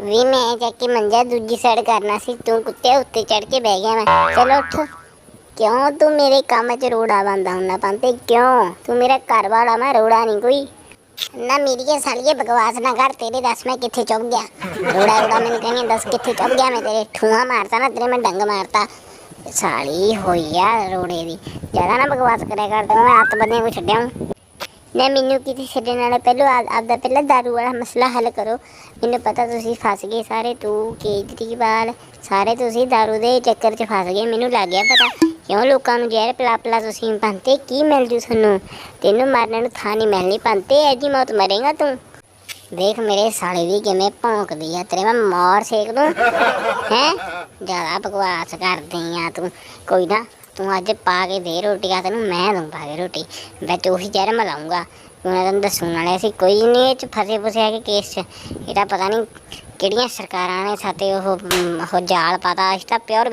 ਵੀ ਮੈਂ ਜਾ ਕੇ ਮੰਜਾ ਦੂਜੀ ਸਾਈਡ ਕਰਨਾ ਸੀ, ਤੂੰ ਕੁੱਤੇ ਉੱਤੇ ਚੜ ਕੇ ਬਹਿ ਗਿਆ ਮੈਂ ਚਲੋ ਉੱਠ। ਕਿਉਂ ਤੂੰ ਮੇਰੇ ਕੰਮ 'ਚ ਰੋੜਾ ਬੰਦਾ ਹੁੰਨਾ ਪੰਤੇ? ਕਿਉਂ? ਤੂੰ ਮੇਰਾ ਘਰ ਵਾਲਾ ਮੈਂ ਰੋੜਾ ਨਹੀਂ ਕੋਈ। ਨਾ ਮੇਰੀ ਸਾਲੀਏ ਬਕਵਾਸ ਨਾ ਕਰ, ਤੇਰੇ ਦੱਸ ਮੈਂ ਕਿੱਥੇ ਚੁੱਕ ਗਿਆ? ਰੋੜਾ ਰੋੜਾ ਮੈਨੂੰ ਕਹਿੰਦੀ ਦੱਸ ਕਿੱਥੇ ਚੁੱਕ ਗਿਆ? ਮੈਂ ਤੇਰੇ ਠੂਆ ਮਾਰਤਾ ਨਾ, ਤੇਰੇ ਮੈਂ ਡੰਗ ਮਾਰਤਾ। ਸਾਲੀ ਹੋਈ ਆ ਰੋੜੇ ਦੀ। ਜ਼ਿਆਦਾ ਨਾ ਬਕਵਾਸ ਕਰਿਆ ਕਰ, ਤੈਨੂੰ ਮੈਂ ਹੱਥ ਬੰਨੇ ਕੋ ਛੱਡਿਆ ਨਾ ਮੈਨੂੰ ਕਿਤੇ ਛੱਡਣ ਵਾਲਾ ਪਹਿਲਾਂ ਆਪਦਾ ਪਹਿਲਾਂ ਦਾਰੂ ਵਾਲਾ ਮਸਲਾ ਹੱਲ ਕਰੋ। ਮੈਨੂੰ ਪਤਾ ਤੁਸੀਂ ਫਸ ਗਏ ਸਾਰੇ, ਤੂੰ, ਕੇਜਰੀਵਾਲ, ਸਾਰੇ ਤੁਸੀਂ ਦਾਰੂ ਦੇ ਚੱਕਰ 'ਚ ਫਸ ਗਏ, ਮੈਨੂੰ ਲੱਗ ਗਿਆ ਪਤਾ। ਕਿਉਂ ਲੋਕਾਂ ਨੂੰ ਜ਼ਹਿਰ ਪਿਲਾ ਪਿਲਾ ਤੁਸੀਂ ਪੰਤੇ ਕੀ ਮਿਲ ਜੂ ਤੁਹਾਨੂੰ? ਤੈਨੂੰ ਮਰਨ ਨੂੰ ਥਾਂ ਨਹੀਂ ਮਿਲਣੀ। ਪੰਤੇ ਐਜੀ ਮੌਤ ਮਰੇਗਾ ਤੂੰ। ਦੇਖ ਮੇਰੇ ਸਾਲੇ ਦੀ ਕਿਵੇਂ ਭੌਂਕਦੀ ਆ, ਤੇਰੇ ਮੈਂ ਮਾਰ ਸੇਕ ਦੂੰ। ਹੈ? ਜ਼ਿਆਦਾ ਬਕਵਾਸ ਕਰਦੀ ਆ ਤੂੰ। ਕੋਈ ਨਾ ਤੂੰ ਅੱਜ ਪਾ ਕੇ ਦੇ ਰੋਟੀ, ਆ ਤੈਨੂੰ ਮੈਂ ਦੂੰ ਪਾ ਕੇ ਰੋਟੀ। ਵਿੱਚ ਉਹੀ ਜ਼ਹਿਰ ਮਲਾਉਂਗਾ ਉਹਨਾਂ ਤੈਨੂੰ ਦੱਸਣ ਵਾਲੇ ਸੀ, ਕੋਈ ਨਹੀਂ ਇਹ ਚ ਫਸੇ ਫਸੇ ਹੈਗੇ ਕੇਸ ਚ। ਇਹਦਾ ਪਤਾ ਨਹੀਂ ਕਿਹੜੀਆਂ ਸਰਕਾਰਾਂ ਨੇ ਸਾਤੇ ਉਹ ਉਹ ਜਾਲ ਪਾਤਾ, ਅਸੀਂ ਤਾਂ ਪਿਓਰ